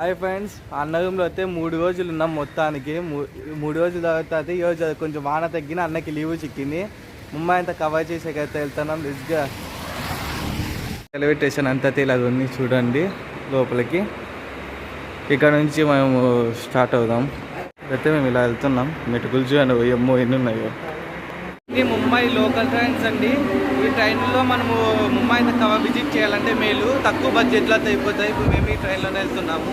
Hi friends అన్నగంలో అయితే మూడు రోజులు ఉన్నాం మొత్తానికి. మూడు రోజుల తర్వాత ఈ రోజు కొంచెం వాన తగ్గిన అన్నకి లీవ్ చిక్కింది. ముంబై అంతా కవర్ చేసేకైతే వెళ్తున్నాం. రిస్క్గా రైల్వే స్టేషన్ అంతా ఇలా ఉంది చూడండి లోపలికి. ఇక్కడ నుంచి మేము స్టార్ట్ అవుదాం. అయితే మేము ఇలా వెళ్తున్నాం. మెటుకులు చూడండి ఎమ్మో ఎన్ని ఉన్నాయో. ఇది ముంబై లోకల్ ట్రైన్స్ అండి. ఈ ట్రైన్లో మనము ముంబై కవర్ విజిట్ చేయాలంటే మేలు. తక్కువ బడ్జెట్లో అయితే అయిపోతాయి. ఇప్పుడు మేము ఈ ట్రైన్లోనే వెళ్తున్నాము.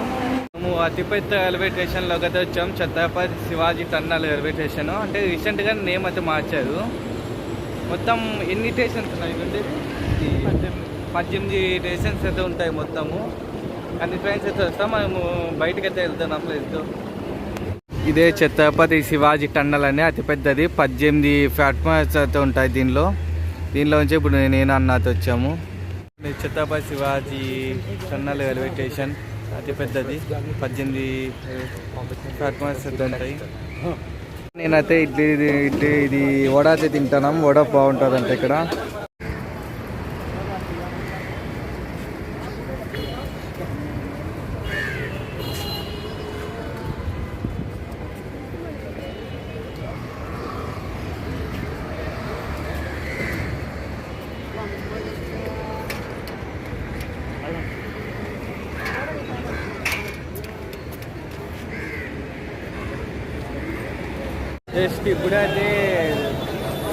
మేము అతిపెద్ద రైల్వే స్టేషన్లోకి అయితే వచ్చాం. Chhatrapati Shivaji Terminus railway station. అంటే రీసెంట్గా నేమ్ అయితే మార్చారు. మొత్తం ఎన్ని స్టేషన్స్ ఉన్నాయి ఇదండి పద్దెనిమిది స్టేషన్స్ అయితే ఉంటాయి మొత్తము. అన్ని ట్రైన్స్ అయితే వస్తాం మనము బయటకు అయితే వెళ్తున్నాం. ప్లేస్తో. ఇదే ఛత్రపతి శివాజీ టన్నల్ అని అతిపెద్దది. పద్దెనిమిది ప్లాట్ఫామ్స్ అయితే ఉంటాయి దీనిలో. దీనిలోంచి ఇప్పుడు నేను అన్నతో వచ్చాము. Chhatrapati Shivaji tunnel railway station అతిపెద్దది. పద్దెనిమిది ప్లాట్ఫామ్స్ అయితే ఉంటాయి. నేనైతే ఇడ్లీ ఇది- ఇడ్లీ ఇది వడ అయితే తింటాను. వడ బాగుంటుంది అంటే ఇక్కడ. జస్ట్ ఇప్పుడైతే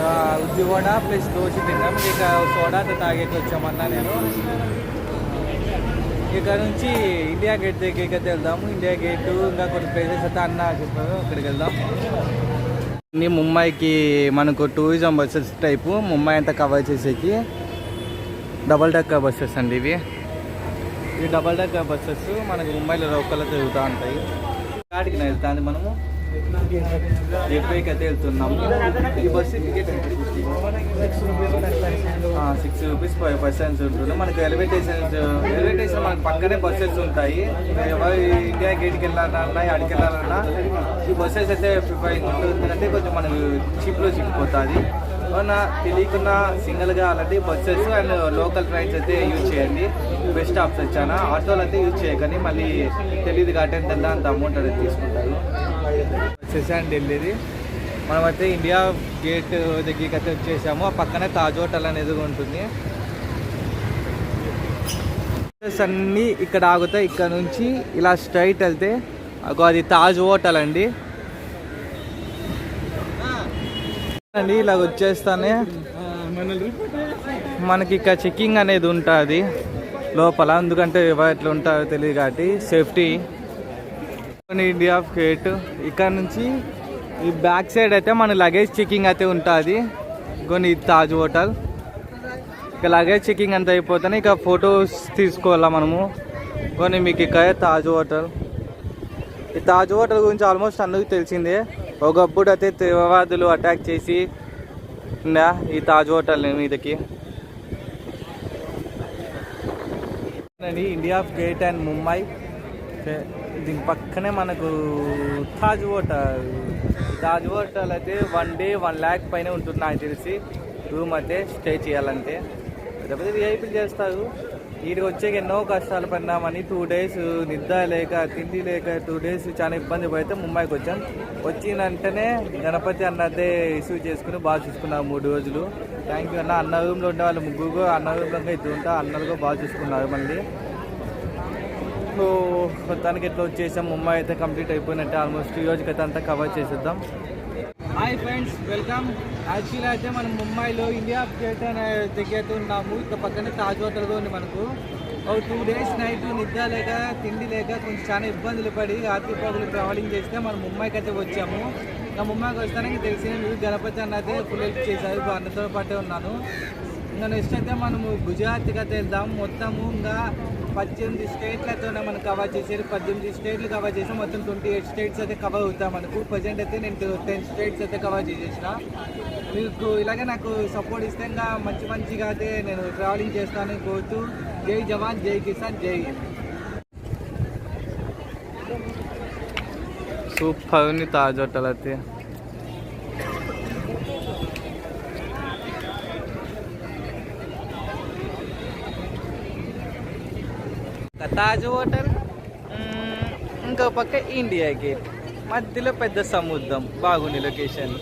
ఆ, ఉద్ది వడ ప్లస్ దోశ తిన్నాం. ఇక సోడా తాగేకి వచ్చామన్నా నేను. ఇక్కడ నుంచి ఇండియా గేట్ దగ్గరికి అయితే వెళ్దాము. ఇండియా గేట్ ఇంకా కొన్ని ప్లేసెస్ అయితే అన్న చెప్పారు. అక్కడికి వెళ్దాం. ఇన్ని ముంబైకి మనకు టూరిజం బస్సెస్ టైపు ముంబై అంతా కవర్ చేసేకి డబల్ డెక్కర్ బస్సెస్ అండి ఇవి. ఇవి డబల్ డెక్కర్ బస్సెస్ మనకి ముంబైలో లోకల్లో తిరుగుతూ ఉంటాయి. కాడికి వెళ్తాంది మనము. ఎప్పుడైతే అయితే వెళ్తున్నాము. ఈ bus ticket six rupees five percents ఉంటుంది. మనకి రైల్వే స్టేషన్ రైల్వే స్టేషన్ మనకి పక్కనే బస్సెస్ ఉంటాయి. ఎవరు ఇండియా గేట్కి వెళ్ళాలన్నా అడికి వెళ్ళాలన్నా ఈ బస్సెస్ అయితే ఫైవ్ ఉంటుంది. అంటే కొంచెం మనకు చీప్లో చిక్కిపోతుంది అవునా? తెలియకుండా సింగిల్గా అలాంటి బస్సెస్ అండ్ లోకల్ ట్రైన్స్ అయితే యూజ్ చేయండి. బెస్ట్ ఆప్షన్ చాలా. ఆటోలు అయితే యూజ్ చేయకండి. మళ్ళీ తెలియదు కాబట్టి ఎంత అంత అమౌంట్ అనేది తీసుకుంటారు. బస్సెస్ ఢిల్లీది. వెళ్ళేది మనమైతే ఇండియా గేట్ దగ్గరికి అయితే వచ్చేసాము. ఆ పక్కనే తాజ్ హోటల్ అనేది ఉంటుంది. అన్నీ ఇక్కడ ఆగుతాయి. ఇక్కడ నుంచి ఇలా స్ట్రైట్ వెళ్తే అది తాజ్ హోటల్ అండి. అండి ఇలా వచ్చేస్తానే. మనకి ఇక్కడ చెకింగ్ అనేది ఉంటుంది లోపల. ఎందుకంటే ఎవరు ఎట్లా ఉంటారో తెలియదు కాబట్టి. సేఫ్టీ ఇండియా గేట్ ఇక్కడ నుంచి ఈ బ్యాక్ సైడ్ అయితే మన లగేజ్ చెకింగ్ అయితే ఉంటుంది. కొన్ని తాజ్ హోటల్ ఇక లగేజ్ చెకింగ్ అంత అయిపోతేనే ఇక ఫొటోస్ తీసుకోవాలా మనము. కొన్ని మీకు ఇక్కడ తాజ్ హోటల్ ఈ తాజ్ హోటల్ గురించి ఆల్మోస్ట్ అందరికి తెలిసిందే. ఒకప్పుడు అయితే తీవ్రవాదులు అటాక్ చేసి ఉందా ఈ తాజ్ హోటల్ మీదకి? ఇండియా గేట్ అండ్ ముంబై దీని పక్కనే మనకు తాజ్ హోటల్. తాజ్ హోటల్ అయితే వన్ డే వన్ ల్యాక్ పైన ఉంటుంది నాకు తెలిసి. రూమ్ అయితే స్టే చేయాలంటే. పెద్ద విఐపీలు చేస్తారు. వీడికి వచ్చాక ఎన్నో కష్టాలు పడినామని టూ డేస్ నిద్ర లేక తిండి లేక టూ డేస్ చాలా ఇబ్బంది పడితే ముంబైకి వచ్చాం. వచ్చిన వెంటనే గణపతి అన్నదే ఇష్యూ చేసుకుని బాగా చూసుకున్నాం మూడు రోజులు. థ్యాంక్ యూ అన్న. అన్న రూమ్లో ఉండే వాళ్ళు ముగ్గురు అన్న రూమ్లో ఇద్దరు ఉంటా అన్నలుగా బాగా చూసుకున్నారు మళ్ళీ. ఇప్పుడు మొత్తానికి ఎట్లా వచ్చేసాం? ముంబై అయితే కంప్లీట్ అయిపోయినట్టే ఆల్మోస్ట్ ఈ రోజుకి అయితే అంతా కవర్ చేసేద్దాం. Hi friends welcome. యాక్చువల్లీ అయితే మనం ముంబైలో ఇండియా గేట్ అనే దగ్గర ఉన్నాము. ఇక్కడ పక్కనే తాజ్ హోటల్ ఉంది మనకు. ఒక టూ డేస్ నైట్ నిద్ర లేక తిండి లేక కొంచెం చాలా ఇబ్బందులు పడి రాత్రి పగులు ట్రావెలింగ్ చేస్తే మనం ముంబైకి అయితే వచ్చాము. ఇంకా ముంబైకి వస్తానికి తెలిసిన మీరు గణపతి అన్న అయితే ఫుల్ హెల్ప్ చేశారు. అన్నతో పాటే ఉన్నాను. ఇంకా నెక్స్ట్ అయితే మనము గుజరాత్కి అయితే వెళ్దాం. మొత్తము ఇంకా పద్దెనిమిది స్టేట్లతోనే మనం కవర్ చేశారు పద్దెనిమిది స్టేట్లు కవర్ చేసాం మొత్తం ట్వంటీ ఎయిట్ స్టేట్స్ అయితే కవర్ అవుతాం మనకు. ప్రజెంట్ అయితే నేను టెన్ స్టేట్స్ అయితే కవర్ చేసేసిన. మీకు ఇలాగే నాకు సపోర్ట్ ఇస్తే ఇంకా మంచి మంచిగా అయితే నేను ట్రావెలింగ్ చేస్తాను. కోరుతూ జై జవాన్ జై కిసాన్ జై సూపర్ ఉంది తాజ్ హోటల్ ఇంకో పక్క ఇండియా గేట్. మధ్యలో పెద్ద సముద్రం బాగుంది లొకేషన్.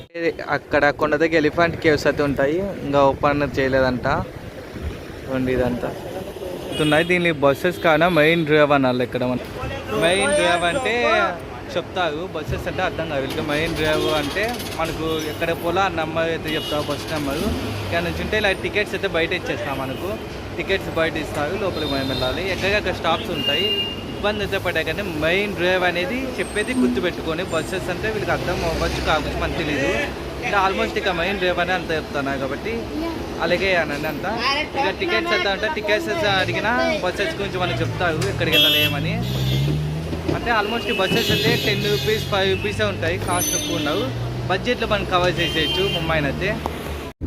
అక్కడ కొండ దగ్గర ఎలిఫెంట్ కేవ్స్ అయితే ఉంటాయి. ఇంకా ఓపెన్ చేయలేదంట. ఉంది ఇదంతా. ఉన్నాయి దీని బస్సెస్ కాన? మెయిన్ డ్రైవ్ అనాలి ఇక్కడ మన. మెయిన్ డ్రైవ్ అంటే చెప్తారు. బస్సెస్ అంటే అర్థం కాదు. వీళ్ళకి మెయిన్ డ్రైవ్ అంటే మనకు ఎక్కడ పోలా నెంబర్ అయితే చెప్తారు బస్ నెంబరు. ఇక్కడ నుంచి ఉంటే ఇలా టికెట్స్ అయితే బయట ఇచ్చేస్తాం మనకు. టికెట్స్ బయట ఇస్తారు లోపలికి మనం వెళ్ళాలి. ఎక్కడెక్కడ స్టాప్స్ ఉంటాయి. ఇబ్బంది అయితే పడ్డా కానీ మెయిన్ డ్రైవ్ అనేది చెప్పేది గుర్తుపెట్టుకొని బస్సెస్ అంటే వీళ్ళకి అర్థం అవ్వచ్చు కావచ్చు మనకు తెలియదు ఇంకా ఆల్మోస్ట్ ఇక మెయిన్ డ్రైవ్ అని అంత చెప్తాను కాబట్టి అలాగే అనండి అంతా. ఇక టికెట్స్ ఎంత అంటే టికెట్స్ అడిగినా బస్సెస్ గురించి మనకు చెప్తారు ఎక్కడికి వెళ్ళాలి ఏమని అంటే ఆల్మోస్ట్ బస్సెస్ అయితే టెన్ రూపీస్ ఫైవ్ రూపీసే ఉంటాయి. కాస్ట్ ఎక్కువ ఉండవు. బడ్జెట్లో మనం కవర్ చేసేయచ్చు ముంబైని అయితే.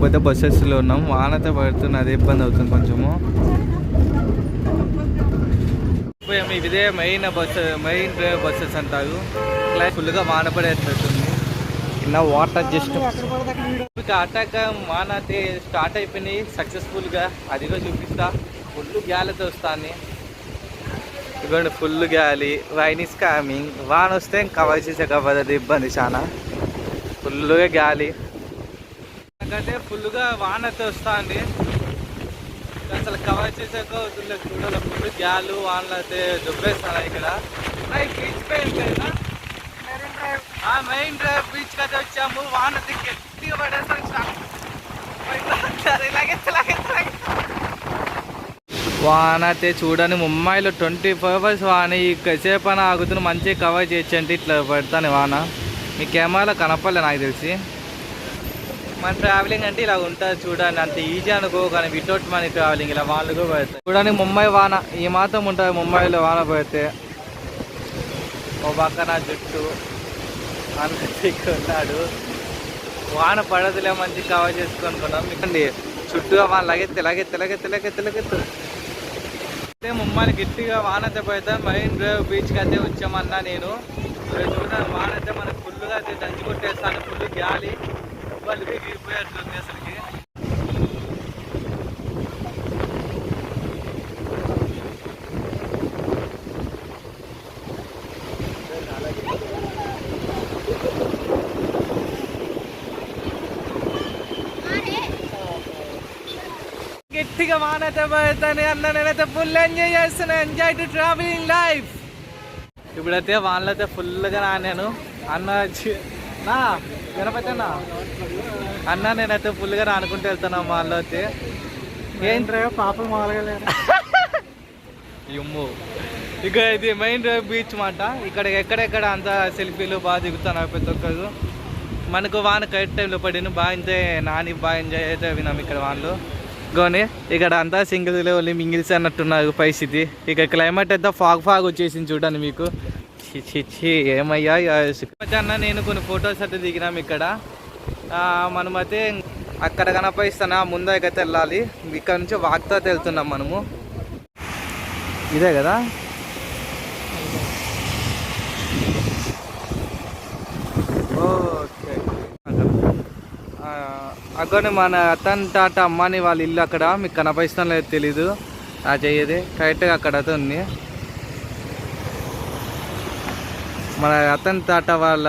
పెద్ద బస్సెస్లో ఉన్నాం. వానతో పడుతున్న అదే ఇబ్బంది అవుతుంది కొంచెము. పోయాము. ఇదే మెయిన్ బస్ మెయిన్ బస్సెస్ అంటారు. క్లాస్ ఫుల్గా వాన పడేస్తుంది కింద వాటర్ జస్ట్ అటాక్ వాన అయితే స్టార్ట్ అయిపోయినాయి. సక్సెస్ఫుల్గా అదిగో చూపిస్తా. ఫుల్ గ్యాలతో వస్తాను ఇదిగోండి ఫుల్ గాలి వైన్ ఇస్ కామింగ్ వాన వస్తే కవర్ చేసే కవర్ ఇబ్బంది చాలా ఫుల్గా గాలి. ఎందుకంటే ఫుల్గా వాన అయితే వస్తుంది. అసలు కవర్ చేసాక వద్దులే చూడాలి ఫుల్ గ్యాలు వానలు అయితే దుబ్బేస్తాను ఇక్కడ. బీచ్ పోయిందా ఆ మెయిన్ డ్రైవ్ బీచ్ కదా వచ్చాము. వాన అయితే గట్టిగా పడేస్తాను వాన అయితే చూడని ముంబైలో ట్వంటీ ఫోర్ అవర్స్ వాన ఈ అని ఆగుతున్న మంచిగా కవర్ చేయొచ్చు ఇట్లా పెడతాను వాన. మీ కెమెరాలో కనపడలే నాకు తెలిసి. మన ట్రావెలింగ్ అంటే ఇలా ఉంటుంది చూడండి అంత ఈజీ అనుకో కానీ వితౌట్ మనీ ట్రావెలింగ్ ఇలా వాళ్ళు కూడా పెడతాయి చూడండి ముంబై వాన ఈ మాత్రం ఉంటుంది ముంబైలో వాన పెడితే ఓ పక్కన జుట్టు ఉన్నాడు. వాన పడదులే మంచి కవర్ చేసుకుంటున్నాం మీకండి చుట్టూ వాన లగెత్తి లగెత్తి లగెత్తి లగెత్తి లగెత్తు. అయితే మమ్మల్ని గట్టిగా వాన అయితే మెయిన్ డ్రైవ్ బీచ్కి అయితే వచ్చామన్నా నేను. ఇక్కడ చూడండి వాన అయితే మనకు ఫుల్గా అయితే దంచి కొట్టేస్తాను ఫుల్ గాలి. వాళ్ళు గిరిపోయేట్లుంది అసలుకి. గట్టిగా వాన అయితే పోతాను అన్న నేనైతే ఫుల్ ఎంజాయ్ చేస్తున్నా ఎంజాయ్ టు ట్రావెలింగ్ లైఫ్ ఇప్పుడైతే వానలో అయితే ఫుల్గా నానాను. అన్న నా గణపతి అన్న. అన్న నేనైతే ఫుల్గా నానుకుంటూ వెళ్తాను వాళ్ళలో అయితే. ఏం డ్రైవ్ పాపలు మొదలగలే ఇమ్ము ఇక ఇది మెయిన్ డ్రైవ్ బీచ్ మాట. ఇక్కడ ఎక్కడెక్కడ అంత సెల్ఫీలు బాగా దిగుతాను ప్రతి ఒక్కరు. మనకు వాన కరెక్ట్ టైంలో పడిన బాగా ఇంతే నాని బాగా ఎంజాయ్ అయితే విన్నాం ఇక్కడ వాళ్ళు కానీ ఇక్కడ అంతా సింగిల్ ఓన్లీ మింగిల్స్ అన్నట్టున్నారు పరిస్థితి. ఇక క్లైమేట్ అయితే ఫాగ్ ఫాగ్ వచ్చేసింది చూడండి మీకు. చి ఏమయ్యా అన్న నేను కొన్ని ఫొటోస్ అయితే దిగినాం ఇక్కడ. మనమైతే అక్కడ కనపడిస్తానా ముందైతే వెళ్ళాలి. ఇక్కడ నుంచి వాక్తో వెళ్తున్నాం మనము. ఇదే కదా ఓకే అక్కడ మన అతన్ టాట అమ్మాని వాళ్ళ ఇల్లు అక్కడ మీకు కనపరిస్తాం లేదు తెలీదు. ఆ చెయ్యది. కరెక్ట్గా అక్కడ ఉంది. మన రతన్ టాటా వాళ్ళ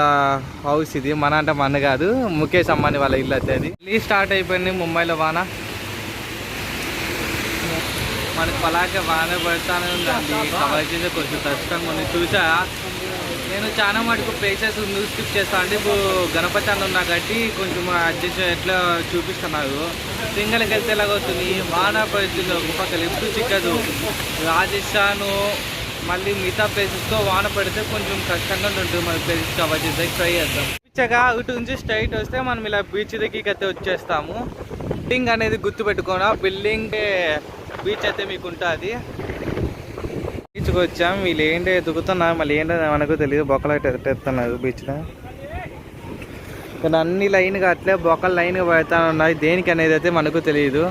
హౌస్ ఇది. మన అంటే మన కాదు. ముఖేష్ అమ్మాని వాళ్ళ ఇల్లు అయితే అది. మళ్ళీ స్టార్ట్ అయిపోయింది ముంబైలో వాన. మనకు అలాగే వాన పడతానే ఉందండి. కవర్ చేసే కొంచెం కష్టంగా ఉంది. చూసా నేను చాలా మటుకు ప్లేసెస్ స్కిప్ చేస్తాను అంటే ఇప్పుడు గణపతి అన్న ఉన్నా కాబట్టి కొంచెం అడ్జస్ట్ ఎట్లా చూపిస్తున్నారు. సింగల్కి వెళ్తే ఎలాగవుతుంది వాన పడుతుంది ఒక లిఫ్ట్ చిక్కదు. రాజస్థాను మళ్ళీ మిగతా ప్లేసెస్తో వాన పడితే కొంచెం కష్టంగా ఉంటుంది మన ప్లేసెస్ కవర్ చేసే. ట్రై చేద్దాం. పిచ్చగా ఇటు నుంచి స్ట్రైట్ వస్తే మనం ఇలా బీచ్ దగ్గరికి అయితే వచ్చేస్తాము. బిల్డింగ్ అనేది గుర్తుపెట్టుకోనా? బిల్డింగ్ బీచ్ అయితే మీకు ఉంటుంది. బీచ్కి వచ్చాం వీళ్ళు ఏంటి ఎదుగుతున్నా మళ్ళీ ఏంటో మనకు తెలియదు బొక్కలు అయితే బీచ్లో కానీ అన్ని లైన్గా అట్లే బొక్కలు లైన్గా పెడతా ఉన్నాయి. దేనికి అనేది అయితే మనకు తెలియదు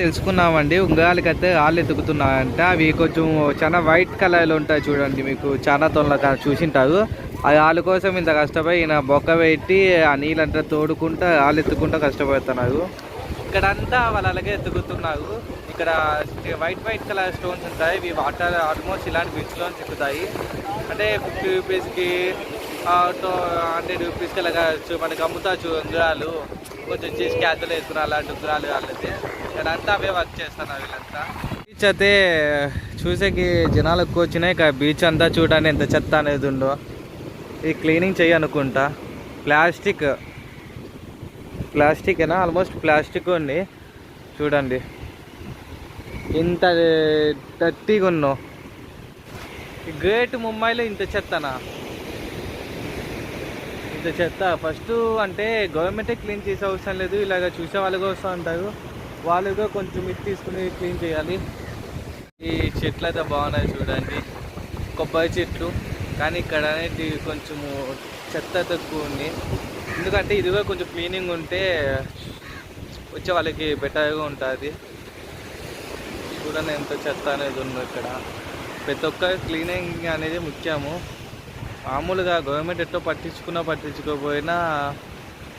తెలుసుకున్నామండి. ఉంగాలకి అయితే వాళ్ళు ఎత్తుకుతున్నారంట అవి కొంచెం చాలా వైట్ కలర్లో ఉంటాయి చూడండి మీకు. చాలా తొందరగా చూసింటారు. అది వాళ్ళ కోసం ఇంత కష్టపడి ఈయన బొక్క పెట్టి ఆ నీళ్ళంతా తోడుకుంటా వాళ్ళు ఎత్తుకుంటూ కష్టపడుతున్నారు. ఇక్కడంతా వాళ్ళు అలాగే ఎత్తుకుతున్నారు. ఇక్కడ వైట్ వైట్ కలర్ స్టోన్స్ ఉంటాయి. ఇవి వాటర్ ఆల్మోస్ట్ ఇలాంటి బీచ్లో చిక్కుతాయి. అంటే ఫిఫ్టీ రూపీస్కి హండ్రెడ్ రూపీస్కి అలాగా చూ- మనకి అమ్ముతాచ్చు ఉంగరాలు. కొంచెం చేసి క్యాతలు వేసుకుని అలాంటి ఉంగరాలు వాళ్ళైతే ఇక్కడంతా అవే వర్క్ చేస్తాను వీళ్ళంతా. బీచ్ అయితే చూసేకి జనాలు ఎక్కువ వచ్చినాయి. ఇక బీచ్ అంతా చూడడానికి ఎంత చెత్త అనేది ఉండో ఇది క్లీనింగ్ చేయనుకుంటా ప్లాస్టిక్ ప్లాస్టిక్ ఏనా? ఆల్మోస్ట్ ప్లాస్టిక్ ఉంది. చూడండి. ఇంత డర్టీగా ఉన్నావు గ్రేట్ ముంబైలో ఇంత చెత్తనా? ఇంత చెత్త. ఫస్ట్ అంటే గవర్నమెంటే క్లీన్ చేసే అవసరం లేదు. ఇలాగ చూసే వాళ్ళు కూడా వస్తూ ఉంటారు. వాళ్ళుగా కొంచెం ఇది తీసుకుని క్లీన్ చేయాలి. ఈ చెట్లు అయితే బాగున్నాయి చూడండి. కొబ్బరి చెట్లు. కానీ ఇక్కడ అనేది కొంచెము చెత్త తక్కువ ఉంది. ఎందుకంటే ఇదిగా కొంచెం క్లీనింగ్ ఉంటే వచ్చే వాళ్ళకి బెటర్గా ఉంటుంది. చూడండి ఎంత చెత్త అనేది ఉందో ఇక్కడ. ప్రతి ఒక్క క్లీనింగ్ అనేది ముఖ్యము. మామూలుగా గవర్నమెంట్ ఎట్టో పట్టించుకున్నా పట్టించుకోకపోయినా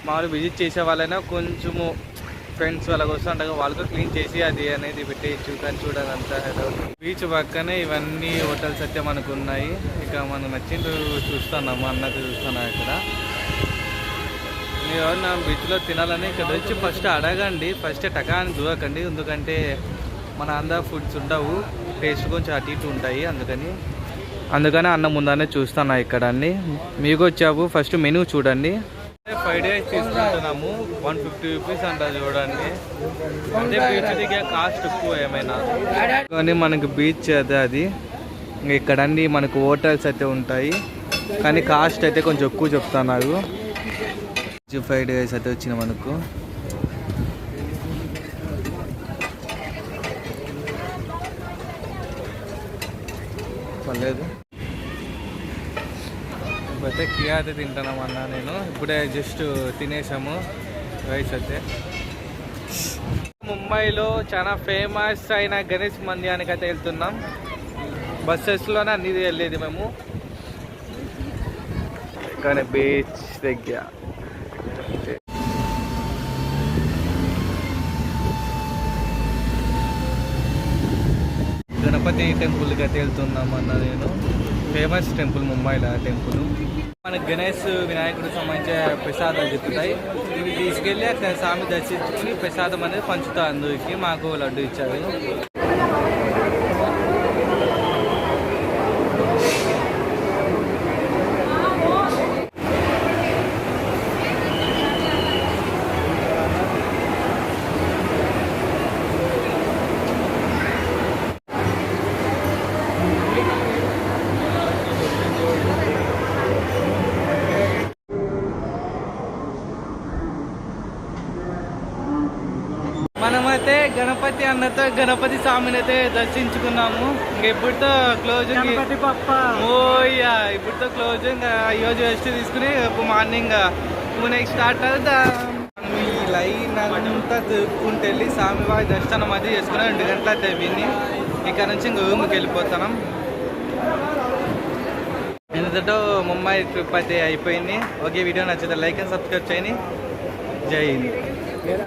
మామూలు విజిట్ చేసే వాళ్ళైనా కొంచెము ఫ్రెండ్స్ వాళ్ళకి వస్తుంటారు వాళ్ళకు క్లీన్ చేసి అది అనేది పెట్టేయచ్చు. కానీ చూడాలి అంతా బీచ్ పక్కనే ఇవన్నీ హోటల్స్ అయితే మనకు ఉన్నాయి. ఇక మనకు నచ్చింది చూస్తున్నాము అన్నది చూస్తున్నాం ఇక్కడ. మీరు నా బీచ్లో తినాలని ఇక్కడ వచ్చి ఫస్ట్ అడగండి. ఫస్ట్ టకా అని దూరకండి ఎందుకంటే మన ఆంధ్ర ఫుడ్స్ ఉండవు టేస్ట్ కొంచెం అటు ఇటు ఉంటాయి అందుకని అందుకని అన్న ముందనే చూస్తున్నా ఇక్కడ అన్ని. మీకు వచ్చావు ఫస్ట్ మెనూ చూడండి. ఫైవ్ డేస్ తీసుకుంటున్నాము వన్ ఫిఫ్టీ రూపీస్ అంట చూడండి. అంటే బీచ్ దిగే కాస్ట్ ఎక్కువ ఏమైనా. కానీ మనకు బీచ్ అయితే అది. ఇక్కడ అన్ని మనకు హోటల్స్ అయితే ఉంటాయి. కానీ కాస్ట్ అయితే కొంచెం ఎక్కువ చెప్తున్నారు. ఫైవ్ డేస్ అయితే వచ్చిన మనకు. పర్లేదు. ఇప్పుడైతే కియా అయితే తింటున్నాం అన్న నేను. ఇప్పుడే జస్ట్ తినేసాము. రైస్ అయితే. ముంబైలో చాలా ఫేమస్ అయిన గణేష్ మందిరానికి అయితే వెళ్తున్నాం. బస్సెస్లోనే అన్ని వెళ్ళేది మేము. కానీ బీచ్ దగ్గర. గణపతి టెంపుల్కి అయితే వెళ్తున్నాం అన్న నేను. ఫేమస్ టెంపుల్ ముంబైలో టెంపుల్ మనకు గణేష్ వినాయకుడికి సంబంధించిన ప్రసాదాలు చెప్తాయి. ఇవి తీసుకెళ్ళి అక్కడ స్వామి దర్శించుకుని ప్రసాదం అనేది పంచుతా అందరికి మాకు లడ్డు ఇచ్చారు. మనమైతే గణపతి అన్నతో గణపతి స్వామిని అయితే దర్శించుకున్నాము. ఇంక ఇప్పుడుతో క్లోజింగ్ ఓయ్యా ఇప్పుడుతో క్లోజింగ్ రోజు రెస్ట్ తీసుకుని మార్నింగ్ నెక్స్ట్ స్టార్ట్ అవుతా లైన్ అంతా తిరుక్కుంటూ వెళ్ళి స్వామివారి దర్శనం అది చేసుకుని రెండు గంటల అయితే విని ఇక్కడ నుంచి ఇంక రూమ్కి వెళ్ళిపోతున్నాం. ఎందుకంటే ముంబై ట్రిప్ అయితే అయిపోయింది. ఓకే వీడియో నచ్చితే లైక్ అండ్ సబ్స్క్రైబ్ చేయండి. జై హింద్.